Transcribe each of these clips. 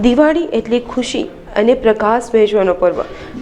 દિવાળી એટલે ખુશી અને પ્રકાશ વહેંચવાનો પર્વ.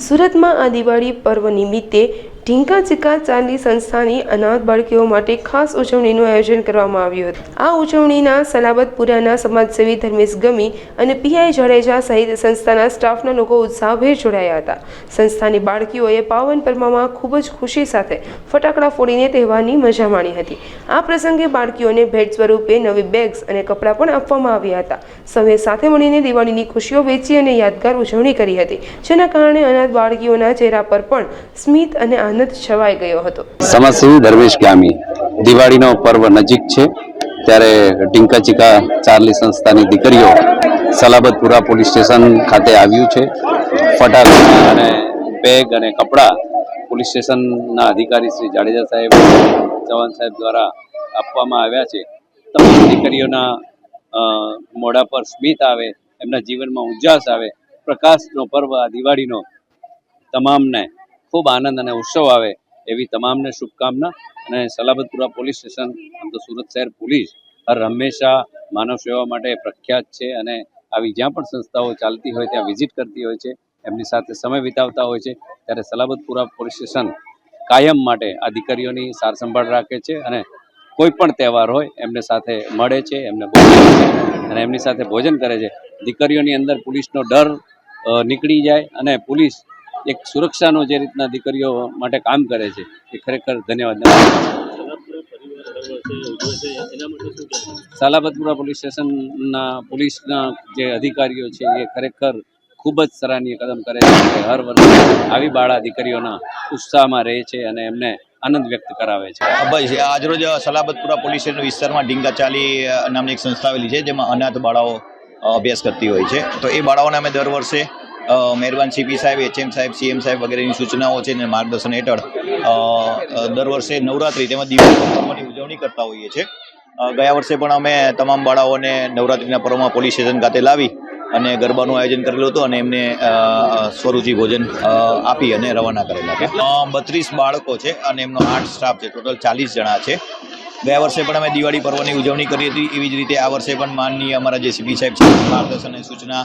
સુરતમાં આ દિવાળી પર્વ નિમિત્તે ઢીંકા ચીકા ચાંદી સંસ્થાની અનાથ બાળકીઓ માટે ખાસ ઉજવણીનું આયોજન કરવામાં આવ્યું હતું. આ ઉજવણીના સલાબતપુરાના સમાજસેવી ધર્મેશ ગમી અને પીઆઈ જાડેજા સહિત સંસ્થાના સ્ટાફના લોકો ઉત્સાહભેર જોડાયા હતા. સંસ્થાની બાળકીઓએ પાવન પર્વમાં ખૂબ જ ખુશી સાથે ફટાકડા ફોડીને તહેવારની મજા માણી હતી. આ પ્રસંગે બાળકીઓને ભેટ સ્વરૂપે નવી બેગ્સ અને કપડાં પણ આપવામાં આવ્યા હતા. સૌએ સાથે મળીને દિવાળીની ખુશીઓ વેચી અને યાદગાર ઉજવણી કરી હતી, જેના કારણે અનાથ બાળકીઓના ચહેરા પર પણ સ્મિત અને આનંદ છવાઈ ગયો હતો. સમાજસેવી ધર્મેશ ગામી દિવાળીનો પર્વ નજીક છે. ત્યારે ટીંકા ચીકા ચાર્લી સંસ્થાની દીકરીઓ સલાબતપુરા પોલીસ સ્ટેશન ખાતે આવ્યું છે. ફટાકડા અને બેગ અને કપડાં પોલીસ સ્ટેશનના અધિકારી શ્રી જાડેજા સાહેબ ચૌહાણ સાહેબ દ્વારા આપવામાં આવ્યા છે. તમામ દીકરીઓના મોઢા પર સ્મિત આવે, એમના જીવનમાં ઉજાસ આવે, પ્રકાશનો પર્વ આ દિવાળીનો તમામને ખૂબ આનંદ અને ઉત્સવ આવે એવી તમામને શુભકામના. અને સલાબતપુરા પોલીસ સ્ટેશન, આમ તો સુરત શહેર પોલીસ, હર હંમેશા માનવ સેવા માટે પ્રખ્યાત છે અને આવી જ્યાં પણ સંસ્થાઓ ચાલતી હોય ત્યાં વિઝિટ કરતી હોય છે, એમની સાથે સમય વિતાવતા હોય છે, ત્યારે સલાબતપુરા પોલીસ સ્ટેશન કાયમ માટે આ દીકરીઓની સાર સંભાળ રાખે છે અને કોઈ પણ તહેવાર હોય એમને સાથે મળે છે, એમને અને એમની સાથે ભોજન કરે છે. દીકરીઓની અંદર પોલીસનો ડર નીકળી જાય અને પોલીસ એક સુરક્ષાનો જે રીતના દીકરીઓ માટે કામ કરે છે, એ ખરેખર ધન્યવાદ સાલાબતપુરા પોલીસ સ્ટેશનના પોલીસના જે અધિકારીઓ છે, એ ખરેખર ખૂબ જ સરાહનીય કદમ કરે છે કે હર વર્ષે આવી બાળા દીકરીઓના ઉત્સાહમાં રહે છે અને એમને આનંદ વ્યક્ત કરાવે છે. ભાઈ આજરોજ સલાબતપુરા પોલીસ સ્ટેશન વિસ્તારમાં ડીંગા ચાલી નામની એક સંસ્થા આવેલી છે, જેમાં અનાથ બાળાઓ અભ્યાસ કરતી હોય છે. તો એ બાળાઓને અમે દર વર્ષે મહેરબાન સીપી સાહેબ એચએમ સાહેબ સીએમ સાહેબ વગેરેની સૂચનાઓ છે અને માર્ગદર્શન હેઠળ દર વર્ષે નવરાત્રી તેમજ દિવાળી ઉજવણી કરતા હોઈએ છીએ. ગયા વર્ષે પણ અમે તમામ બાળાઓને નવરાત્રિના પર્વમાં પોલીસ સ્ટેશન ખાતે લાવી અને ગરબાનું આયોજન કરેલું હતું અને એમને સ્વરૂચિ ભોજન આપી અને રવાના કરેલા છે. બત્રીસ બાળકો છે અને એમનો આઠ સ્ટાફ છે. ટોટલ ચાલીસ જણા છે. ગયા વર્ષે પણ અમે દિવાળી પર્વની ઉજવણી કરી હતી. એવી જ રીતે આ વર્ષે પણ માનનીય અમારા જે સીપી સાહેબ છે, માર્ગદર્શન અને સૂચના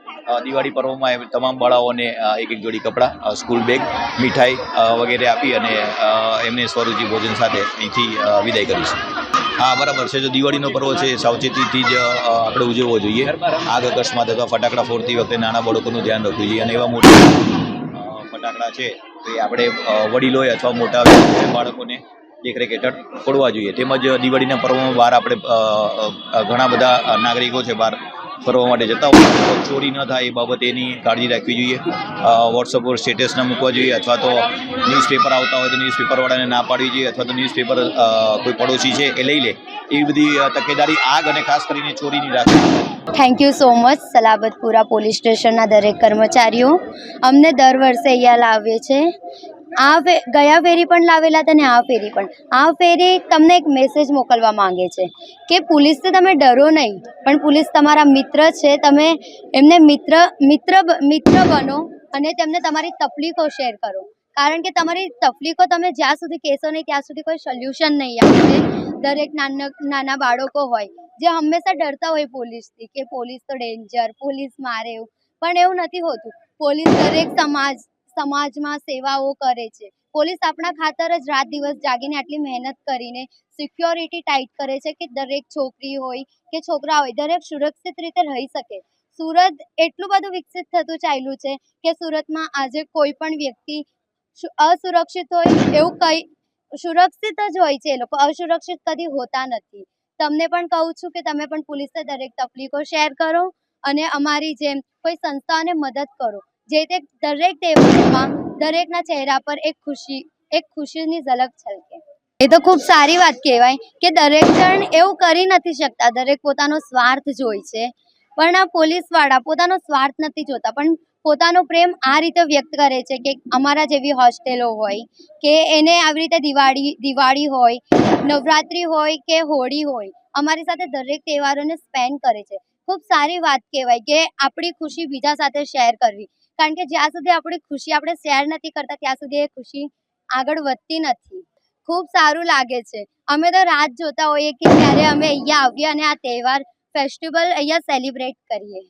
દિવાળી પર્વમાં તમામ બાળાઓને એક એક જોડી કપડાં સ્કૂલ બેગ મીઠાઈ વગેરે આપી અને એમને સ્વરૂચિ ભોજન સાથે અહીંથી વિદાય કરીશું હા, બરાબર છે. જો દિવાળીનો પર્વ છે સાવચેતીથી જ આપણે ઉજવવો જોઈએ. આગ, અકસ્માત અથવા ફટાકડા ફોડતી વખતે નાના બાળકોનું ધ્યાન રાખવું જોઈએ. અને એવા મોટા ફટાકડા છે, તો એ આપણે વડીલોએ અથવા મોટા બાળકોને દેખરેખ હેઠળ ફોડવા જોઈએ. તેમજ દિવાળીના પર્વમાં બહાર આપણે ઘણા બધા નાગરિકો છે બહાર ફરવા માટે જતા હોય. ચોરી ન થાય એ બાબતે એની કાળજી રાખવી જોઈએ. વોટ્સઅપ પર સ્ટેટસ ન મૂકવા જોઈએ અથવા તો ન્યૂઝપેપર આવતા હોય તો ન્યૂઝપેપરવાળાને ના પાડવી જોઈએ અથવા તો ન્યૂઝપેપર કોઈ પડોશી છે એ લઈ લે. એવી બધી તકેદારી આગ અને ખાસ કરીને ચોરીની રાખવી thank you so much Salabatpura police સ્ટેશનના દરેક કર્મચારીઓ. અમને દર વર્ષે અહીંયા લાવે છે આ ગયા ફેરી પણ લાવેલા હતા ને આ ફેરી પણ. આ ફેરી તમને એક મેસેજ મોકલવા માંગે છે કે પોલીસથી તમે ડરો નહીં, પણ પોલીસ તમારા મિત્ર છે, તમે એમને મિત્ર મિત્ર મિત્ર બનો અને તેમને તમારી તકલીફો શેર કરો. કારણ કે તમારી તકલીફો તમે જ્યાં સુધી કહેશો નહીં, ત્યાં સુધી કોઈ સોલ્યુશન નહીં આવશે દરેક નાના નાના બાળકો હોય, જે હંમેશા ડરતા હોય પોલીસથી કે પોલીસ તો ડેન્જર પોલીસ મારે એવું. પણ એવું નથી હોતું. પોલીસ દરેક સમાજ સમાજમાં સેવાઓ કરે છે. પોલીસ આપણા ખાતર જ રાત દિવસ જાગીને આટલી મહેનત કરીને સિક્યોરિટી ટાઈટ કરે છે કે દરેક છોકરી હોય કે છોકરા હોય, દરેક સુરક્ષિત રીતે રહી શકે. સુરત એટલું બધું વિકસિત થતું ચાલ્યું છે કે સુરતમાં આજે કોઈ પણ વ્યક્તિ અસુરક્ષિત હોય એવું કંઈ, સુરક્ષિત જ હોય છે એ લોકો. અસુરક્ષિત કદી હોતા નથી. તમને પણ કહું છું કે તમે પણ પોલીસને દરેક તકલીફો શેર કરો અને અમારી જેમ કોઈ સંસ્થાને મદદ કરો. જે તે દરેક તહેવારોમાં દરેકના ચહેરા પર એક ખુશી, એક ખુશીની ઝલક છલકે. એ તો ખૂબ સારી વાત કહેવાય કે દરેક જણ એવું કરી નથી શકતા, દરેક પોતાનો સ્વાર્થ જોઈ છે. પણ આ પોલીસવાળા પોતાનો સ્વાર્થ નથી જોતા, પણ પોતાનો પ્રેમ આ રીતે વ્યક્ત કરે છે કે અમારા જેવી હોસ્ટેલો હોય, કે એને આવી રીતે દિવાળી દિવાળી હોય, નવરાત્રિ હોય કે હોળી હોય, અમારી સાથે દરેક તહેવારોને સ્પેન્ડ કરે છે. ખૂબ સારી વાત કહેવાય કે આપણી ખુશી બીજા સાથે શેર કરવી. કારણ કે જ્યાં સુધી આપણી ખુશી આપણે શેર નથી કરતા, ત્યાં સુધી એ ખુશી આગળ વધતી નથી. ખૂબ સારું લાગે છે. અમે તો રાત જોતા હોઈએ કે ક્યારે અમે અહીંયા આવીએ અને આ તહેવાર ફેસ્ટિવલ અહીંયા સેલિબ્રેટ કરીએ.